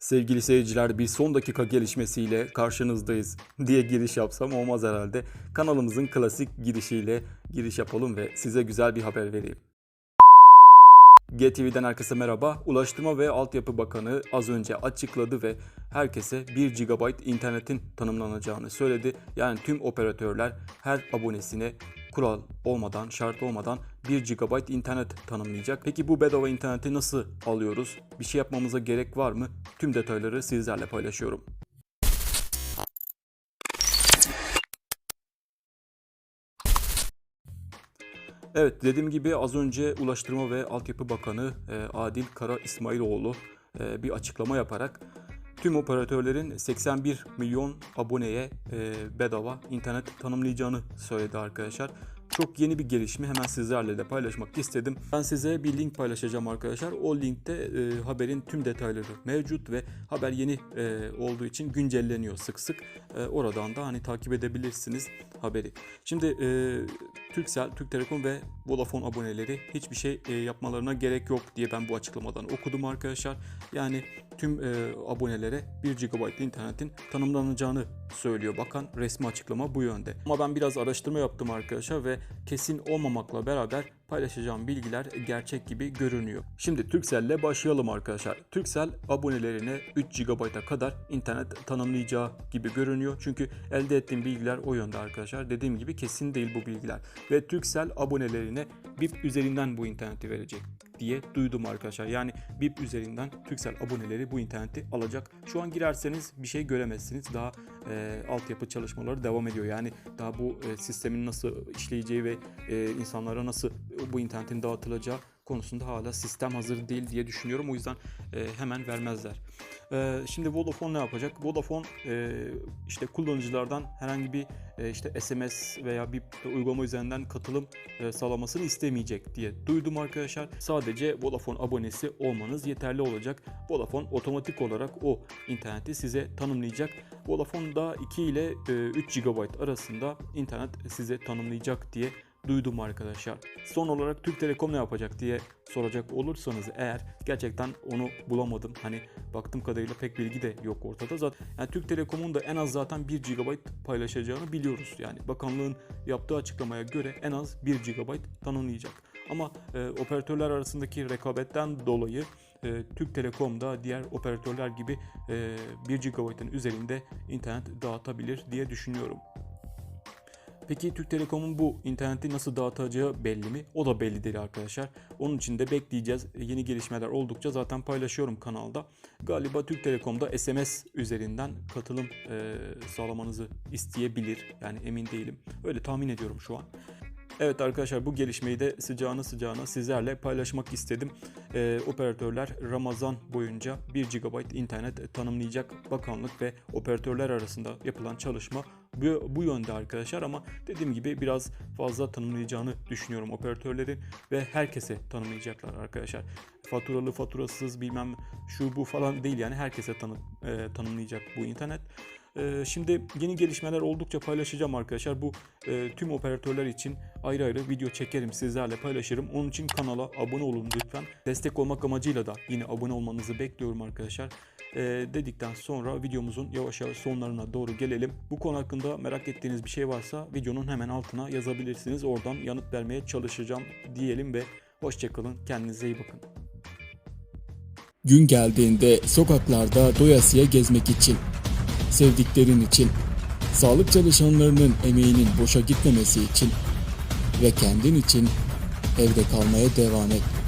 Sevgili seyirciler bir son dakika gelişmesiyle karşınızdayız diye giriş yapsam olmaz herhalde. Kanalımızın klasik girişiyle giriş yapalım ve size güzel bir haber vereyim. GTV'den herkese merhaba. Ulaştırma ve Altyapı Bakanı az önce açıkladı ve herkese 1 GB internetin tanımlanacağını söyledi. Yani tüm operatörler her abonesine kural olmadan, şart olmadan 1 GB internet tanımlayacak. Peki bu bedava interneti nasıl alıyoruz? Bir şey yapmamıza gerek var mı? Tüm detayları sizlerle paylaşıyorum. Evet dediğim gibi az önce Ulaştırma ve Altyapı Bakanı e, Adil Kara İsmailoğlu e, bir açıklama yaparak tüm operatörlerin 81 milyon aboneye e, bedava internet tanımlayacağını söyledi arkadaşlar. Çok yeni bir gelişme hemen sizlerle de paylaşmak istedim. Ben size bir link paylaşacağım arkadaşlar. O linkte e, haberin tüm detayları mevcut ve haber yeni e, olduğu için güncelleniyor sık sık. E, oradan da hani takip edebilirsiniz haberi. Şimdi e, Turkcell, Türk Telekom ve Vodafone aboneleri hiçbir şey e, yapmalarına gerek yok diye ben bu açıklamadan okudum arkadaşlar. Yani tüm e, abonelere 1 GB internetin tanımlanacağını söylüyor bakan. Resmi açıklama bu yönde. Ama ben biraz araştırma yaptım arkadaşlar ve kesin olmamakla beraber paylaşacağım bilgiler gerçek gibi görünüyor. Şimdi Turkcell'le başlayalım arkadaşlar. Turkcell abonelerine 3 GB'a kadar internet tanımlayacağı gibi görünüyor. Çünkü elde ettiğim bilgiler o yönde arkadaşlar. Dediğim gibi kesin değil bu bilgiler. Ve Turkcell abonelerine BIP üzerinden bu interneti verecek diye duydum arkadaşlar. Yani BIP üzerinden Turkcell aboneleri bu interneti alacak. Şu an girerseniz bir şey göremezsiniz. Daha e, altyapı çalışmaları devam ediyor. Yani daha bu e, sistemin nasıl işleyeceği ve e, insanlara nasıl bu internetin dağıtılacağı konusunda hala sistem hazır değil diye düşünüyorum. O yüzden e, hemen vermezler. E, şimdi Vodafone ne yapacak? Vodafone e, işte kullanıcılardan herhangi bir e, işte SMS veya bir uygulama üzerinden katılım e, sağlamasını istemeyecek diye duydum arkadaşlar. Sadece Vodafone abonesi olmanız yeterli olacak. Vodafone otomatik olarak o interneti size tanımlayacak. Vodafone da 2 ile e, 3 GB arasında internet size tanımlayacak diye duydum arkadaşlar. Son olarak Türk Telekom ne yapacak diye soracak olursanız eğer gerçekten onu bulamadım. Hani baktığım kadarıyla pek bilgi de yok ortada. Zaten yani Türk Telekom'un da en az zaten 1 GB paylaşacağını biliyoruz. Yani bakanlığın yaptığı açıklamaya göre en az 1 GB tanımlayacak. Ama e, operatörler arasındaki rekabetten dolayı e, Türk Telekom da diğer operatörler gibi e, 1 GB'ın üzerinde internet dağıtabilir diye düşünüyorum. Peki Türk Telekom'un bu interneti nasıl dağıtacağı belli mi? O da belli değil arkadaşlar. Onun için de bekleyeceğiz. Yeni gelişmeler oldukça zaten paylaşıyorum kanalda. Galiba Türk Telekom'da SMS üzerinden katılım e, sağlamanızı isteyebilir. Yani emin değilim. Öyle tahmin ediyorum şu an. Evet arkadaşlar bu gelişmeyi de sıcağına sıcağına sizlerle paylaşmak istedim. Ee, operatörler Ramazan boyunca 1 GB internet tanımlayacak bakanlık ve operatörler arasında yapılan çalışma bu, bu yönde arkadaşlar ama dediğim gibi biraz fazla tanımlayacağını düşünüyorum operatörlerin ve herkese tanımlayacaklar arkadaşlar. Faturalı faturasız bilmem şu bu falan değil yani herkese tanı, e, tanımlayacak bu internet. Ee, Şimdi yeni gelişmeler oldukça paylaşacağım arkadaşlar. Bu e, tüm operatörler için ayrı ayrı video çekerim sizlerle paylaşırım. Onun için kanala abone olun lütfen. Destek olmak amacıyla da yine abone olmanızı bekliyorum arkadaşlar. Ee, dedikten sonra videomuzun yavaş yavaş sonlarına doğru gelelim. Bu konu hakkında merak ettiğiniz bir şey varsa videonun hemen altına yazabilirsiniz. Oradan yanıt vermeye çalışacağım diyelim ve hoşçakalın. Kendinize iyi bakın. Gün geldiğinde sokaklarda doyasıya gezmek için, sevdiklerin için, sağlık çalışanlarının emeğinin boşa gitmemesi için ve kendin için evde kalmaya devam et.